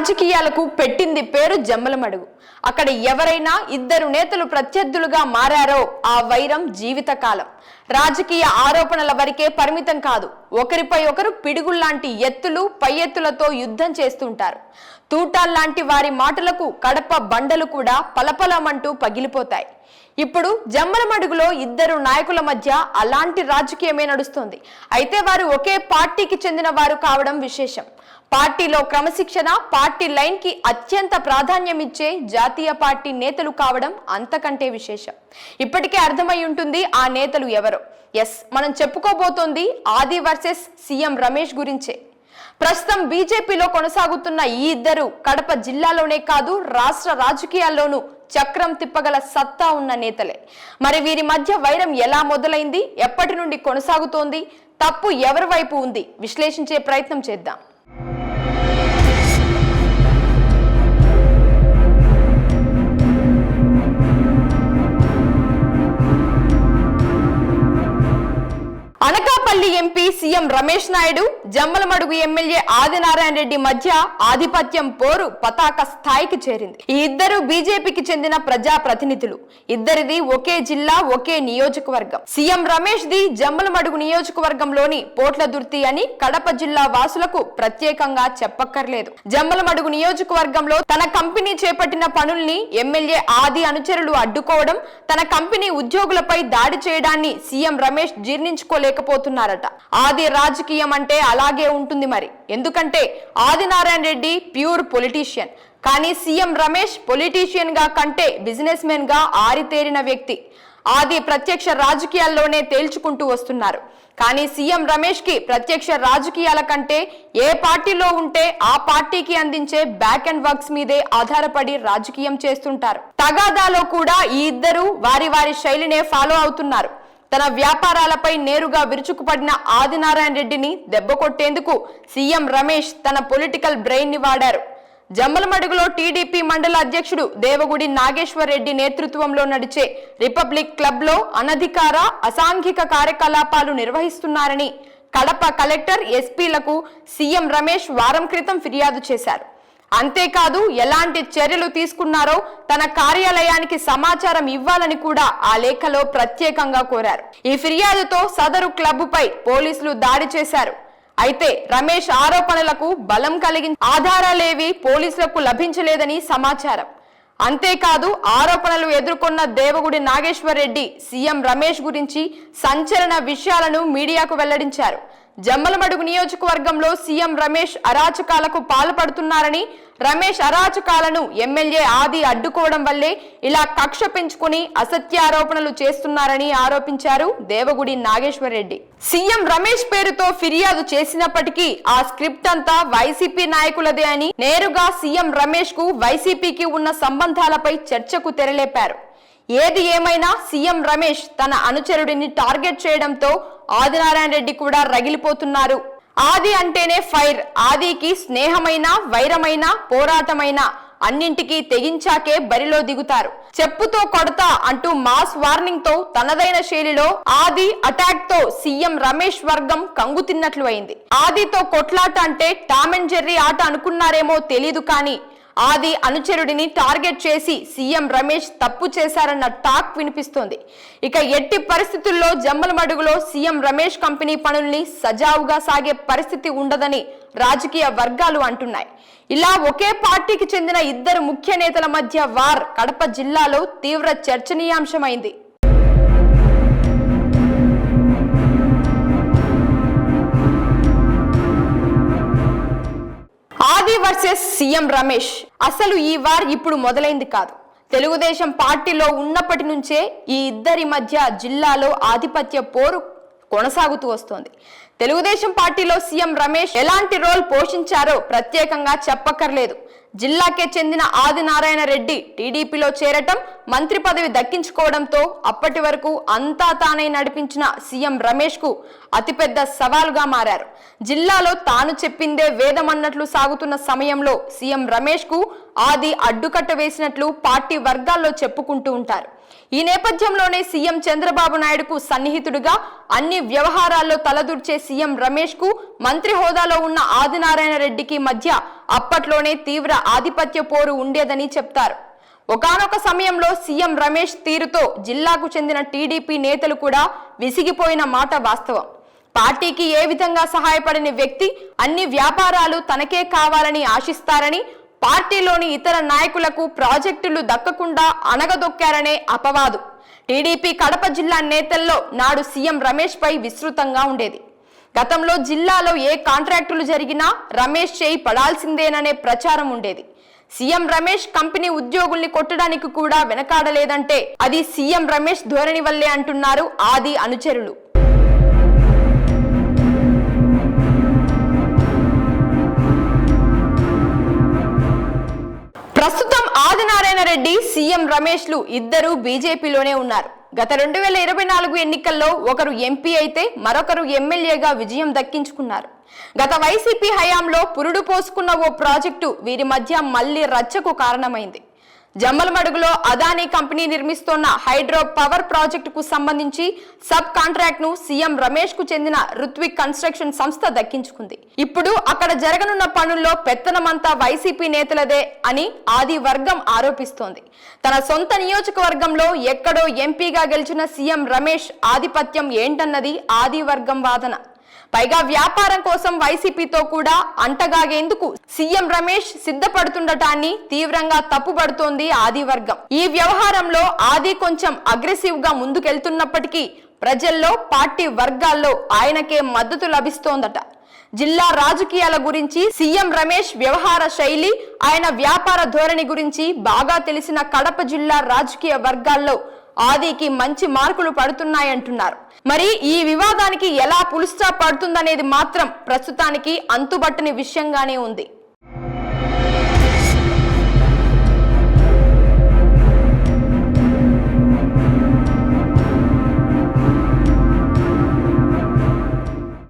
రాజకీయాలకు పెట్టింది పేరు జమ్మలమడుగు. అక్కడ ఎవరైనా ఇద్దరు నేతలు ప్రత్యర్థులుగా మారారో ఆ వైరం జీవితకాలం. రాజకీయ ఆరోపణల వరకే పరిమితం కాదు ఒకరిపై ఒకరు పిడుగుల్లాంటి ఎత్తులు పై ఎత్తులతో యుద్ధం చేస్తుంటారు. తూటాల్లాంటి వారి మాటలకు కడప బండలు కూడా పలపలమంటూ పగిలిపోతాయి. ఇప్పుడు జమ్మలమడుగులో ఇద్దరు నాయకుల మధ్య అలాంటి రాజకీయమే నడుస్తుంది. అయితే వారు ఒకే పార్టీకి చెందిన వారు కావడం విశేషం. పార్టీలో క్రమశిక్షణ పార్టీ లైన్కి అత్యంత ప్రాధాన్యం ఇచ్చే జాతీయ పార్టీ నేతలు కావడం అంతకంటే విశేషం. ఇప్పటికే అర్థమై ఉంటుంది ఆ నేతలు ఎవరో. ఎస్ మనం చెప్పుకోబోతోంది ఆది వర్సెస్ సీఎం రమేష్ గురించే. ప్రస్తుతం బీజేపీలో కొనసాగుతున్న ఈ ఇద్దరు కడప జిల్లాలోనే కాదు రాష్ట్ర రాజకీయాల్లోనూ చక్రం తిప్పగల సత్తా ఉన్న నేతలే. మరి వీరి మధ్య వైరం ఎలా మొదలైంది ఎప్పటి నుండి కొనసాగుతోంది తప్పు ఎవరి వైపు ఉంది విశ్లేషించే ప్రయత్నం చేద్దాం. Anakapalli MP CM Ramesh Naidu Jammalamadugu MLA Adinarayana Reddy మధ్య ఆధిపత్యం పోరు పతాక స్థాయికి చేరింది. ఈ ఇద్దరు బీజేపీకి చెందిన ప్రజా ప్రతినిధులు ఇద్దరిది ఒకే జిల్లా ఒకే నియోజకవర్గం. సీఎం రమేష్ ది జమ్మలమడుగు నియోజకవర్గంలోని పోట్ల దుర్తి అని కడప జిల్లా వాసులకు ప్రత్యేకంగా చెప్పక్కర్లేదు. జమ్మలమడుగు నియోజకవర్గంలో తన కంపెనీ చేపట్టిన పనుల్ని ఎమ్మెల్యే ఆది అనుచరులు అడ్డుకోవడం తన కంపెనీ ఉద్యోగులపై దాడి చేయడాన్ని సీఎం రమేష్ జీర్ణించుకోలేకపోతున్నారు. చేశారట ఆది రాజకీయం అంటే అలాగే ఉంటుంది మరి. ఎందుకంటే ఆదినారాయణ రెడ్డి ప్యూర్ పొలిటీషియన్. కానీ సీఎం రమేష్ పొలిటీషియన్గా కంటే బిజినెస్ మెన్గా ఆరితేరిన వ్యక్తి. ఆది ప్రత్యక్ష రాజకీయాల్లోనే తేల్చుకుంటూ వస్తున్నారు. కానీ సీఎం రమేష్కి ప్రత్యక్ష రాజకీయాల కంటే ఏ పార్టీలో ఉంటే ఆ పార్టీకి అందించే బ్యాక్ అండ్ వర్క్స్ మీదే ఆధారపడి రాజకీయం చేస్తుంటారు. తగాదాలో కూడా ఈ ఇద్దరు వారి వారి శైలినే ఫాలో అవుతున్నారు. తన వ్యాపారాలపై నేరుగా విరుచుకుపడిన ఆదినారాయణ రెడ్డిని దెబ్బ కొట్టేందుకు సీఎం రమేష్ తన పొలిటికల్ బ్రెయిన్ని వాడారు. జమ్మలమడుగులో టీడీపీ మండల అధ్యక్షుడు దేవగుడి నాగేశ్వర్ రెడ్డి నేతృత్వంలో నడిచే రిపబ్లిక్ క్లబ్లో అనధికార అసాంఘిక కార్యకలాపాలు నిర్వహిస్తున్నారని కడప కలెక్టర్ ఎస్పీలకు సీఎం రమేష్ వారం క్రితం ఫిర్యాదు చేశారు. అంతేకాదు ఎలాంటి చర్యలు తీసుకున్నారో తన కార్యాలయానికి సమాచారం ఇవ్వాలని కూడా ఆ లేఖలో ప్రత్యేకంగా కోరారు. ఈ ఫిర్యాదుతో సదరు క్లబ్పై పోలీసులు దాడి చేశారు. అయితే రమేష్ ఆరోపణలకు బలం కలిగి ఆధారాలేవి పోలీసులకు లభించలేదని సమాచారం. అంతేకాదు ఆరోపణలు ఎదుర్కొన్న దేవగుడి నాగేశ్వర్ రెడ్డి సీఎం రమేష్ గురించి సంచలన విషయాలను మీడియాకు వెల్లడించారు. జమ్మలమడుగు నియోజకవర్గంలో సీఎం రమేష్ అరాచకాలకు పాల్పడుతున్నారని రమేష్ అరాచకాలను ఎమ్మెల్యే ఆది అడ్డుకోవడం వల్లే ఇలా కక్ష పెంచుకుని అసత్యారోపణలు చేస్తున్నారని ఆరోపించారు దేవగుడి నాగేశ్వర్ రెడ్డి సీఎం రమేష్ పేరుతో ఫిర్యాదు చేసినప్పటికీ ఆ స్క్రిప్ట్ అంతా వైసీపీ నాయకులదే అని నేరుగా సీఎం రమేష్కు వైసీపీకి ఉన్న సంబంధాలపై చర్చకు తెరలేపారు. ఏది ఏమైనా సీఎం రమేష్ తన అనుచరుడిని టార్గెట్ చేయడంతో ఆదినారాయణ రెడ్డి కూడా రగిలిపోతున్నారు. ఆది అంటేనే ఫైర్ ఆదికి స్నేహమైన వైరమైన పోరాటమైన అన్నింటికీ తెగించాకే బరిలో దిగుతారు. చెప్పుతో కొడతా అంటూ మాస్ వార్నింగ్తో తనదైన శైలిలో ఆది అటాక్తో సీఎం రమేష్ వర్గం కంగు తిన్నట్లు అయింది. ఆదితో కొట్లాట అంటే టామ్ అండ్ జెర్రీ ఆట అనుకున్నారేమో తెలీదు కానీ ఆది అనుచరుడిని టార్గెట్ చేసి సీఎం రమేష్ తప్పు చేశారన్న టాక్ వినిపిస్తోంది. ఇక ఎట్టి పరిస్థితుల్లో జమ్మలమడుగులో సీఎం రమేష్ కంపెనీ పనుల్ని సజావుగా సాగే పరిస్థితి ఉండదని రాజకీయ వర్గాలు అంటున్నాయి. ఇలా ఒకే పార్టీకి చెందిన ఇద్దరు ముఖ్య నేతల మధ్య వార్ కడప జిల్లాలో తీవ్ర చర్చనీయాంశమైంది. ఆది వర్సెస్ సీఎం రమేష్. అసలు ఈ వార్ ఇప్పుడు మొదలైంది కాదు. తెలుగుదేశం పార్టీలో ఉన్నప్పటి నుంచే ఈ ఇద్దరి మధ్య జిల్లాలో ఆధిపత్య పోరు కొనసాగుతూ వస్తోంది. తెలుగుదేశం పార్టీలో సీఎం రమేష్ ఎలాంటి రోల్ పోషించారో ప్రత్యేకంగా చెప్పక్కర్లేదు. జిల్లాకే చెందిన ఆదినారాయణ రెడ్డి టీడీపీలో చేరటం మంత్రి పదవి దక్కించుకోవడంతో అప్పటి వరకు అంతా తానే నడిపించిన సీఎం రమేష్కు అతిపెద్ద సవాలుగా మారారు. జిల్లాలో తాను చెప్పిందే వేదమన్నట్లు సాగుతున్న సమయంలో సీఎం రమేష్కు ఆది అడ్డుకట్ట వేసినట్లు పార్టీ వర్గాల్లో చెప్పుకుంటూ ఉంటారు. ఈ నేపథ్యంలోనే సీఎం చంద్రబాబు నాయుడుకు సన్నిహితుడిగా అన్ని వ్యవహారాల్లో తలదూర్చే సీఎం రమేష్కు మంత్రి హోదాలో ఉన్న ఆదినారాయణ రెడ్డికి మధ్య అప్పట్లోనే తీవ్ర ఆధిపత్య పోరు ఉండేదని చెప్తారు. ఒకనొక సమయంలో సీఎం రమేష్ తీరుతో జిల్లాకు చెందిన టీడీపీ నేతలు కూడా విసిగిపోయిన మాట వాస్తవం. పార్టీకి ఏ విధంగా సహాయపడని వ్యక్తి అన్ని వ్యాపారాలు తనకే కావాలని ఆశిస్తారని పార్టీలోని ఇతర నాయకులకు ప్రాజెక్టులు దక్కకుండా అణగదొక్కారనే అపవాదు. టీడీపీ కడప జిల్లా నేతల్లో నాడు సీఎం రమేష్ పై విస్తృతంగా ఉండేది. గతంలో జిల్లాలో ఏ కాంట్రాక్టులు జరిగినా రమేష్ చేయి పడాల్సిందేననే ప్రచారం ఉండేది. సీఎం రమేష్ కంపెనీ ఉద్యోగుల్ని కొట్టడానికి కూడా వెనకాడలేదంటే అది సీఎం రమేష్ ధోరణి వల్లే అంటున్నారు ఆది అనుచరులు. ఆదినారాయణ రెడ్డి సీఎం రమేష్లు ఇద్దరు బీజేపీలోనే ఉన్నారు. గత రెండు వేల ఇరవై నాలుగు ఎన్నికల్లో ఒకరు ఎంపీ అయితే మరొకరు ఎమ్మెల్యేగా విజయం దక్కించుకున్నారు. గత వైసీపీ హయాంలో పురుడు పోసుకున్న ఓ ప్రాజెక్టు వీరి మధ్య మళ్ళీ రచ్చకు కారణమైంది. జమ్మలమడుగులో అదానీ కంపెనీ నిర్మిస్తోన్న హైడ్రో పవర్ ప్రాజెక్టుకు సంబంధించి సబ్ కాంట్రాక్ట్ను సీఎం రమేష్కు చెందిన రుత్విక్ కన్స్ట్రక్షన్ సంస్థ దక్కించుకుంది. ఇప్పుడు అక్కడ జరగనున్న పనుల్లో పెత్తనమంతా వైసీపీ నేతలదే అని ఆది వర్గం ఆరోపిస్తోంది. తన సొంత నియోజకవర్గంలో ఎక్కడో ఎంపీగా గెలిచిన సీఎం రమేష్ ఆధిపత్యం ఏంటన్నది ఆది వర్గం వాదన. పైగా వ్యాపారం కోసం వైసీపీతో కూడా అంటగాగేందుకు సీఎం రమేష్ సిద్ధపడుతుండటాన్ని తీవ్రంగా తప్పుపడుతోంది ఆది వర్గం ఈ వ్యవహారంలో ఆది కొంచెం అగ్రెసివ్గా ముందుకెళ్తున్నప్పటికీ ప్రజల్లో పార్టీ వర్గాల్లో ఆయనకే మద్దతు లభిస్తోందట. జిల్లా రాజకీయాల గురించి సీఎం రమేష్ వ్యవహార శైలి ఆయన వ్యాపార ధోరణి గురించి బాగా తెలిసిన కడప జిల్లా రాజకీయ వర్గాల్లో ఆదికి మంచి మార్కులు పడుతున్నాయంటున్నారు. మరి ఈ వివాదానికి ఎలా పులుస్టాప్ పడుతుందనేది మాత్రం ప్రస్తుతానికి అంతుబట్టని విషయంగానే ఉంది.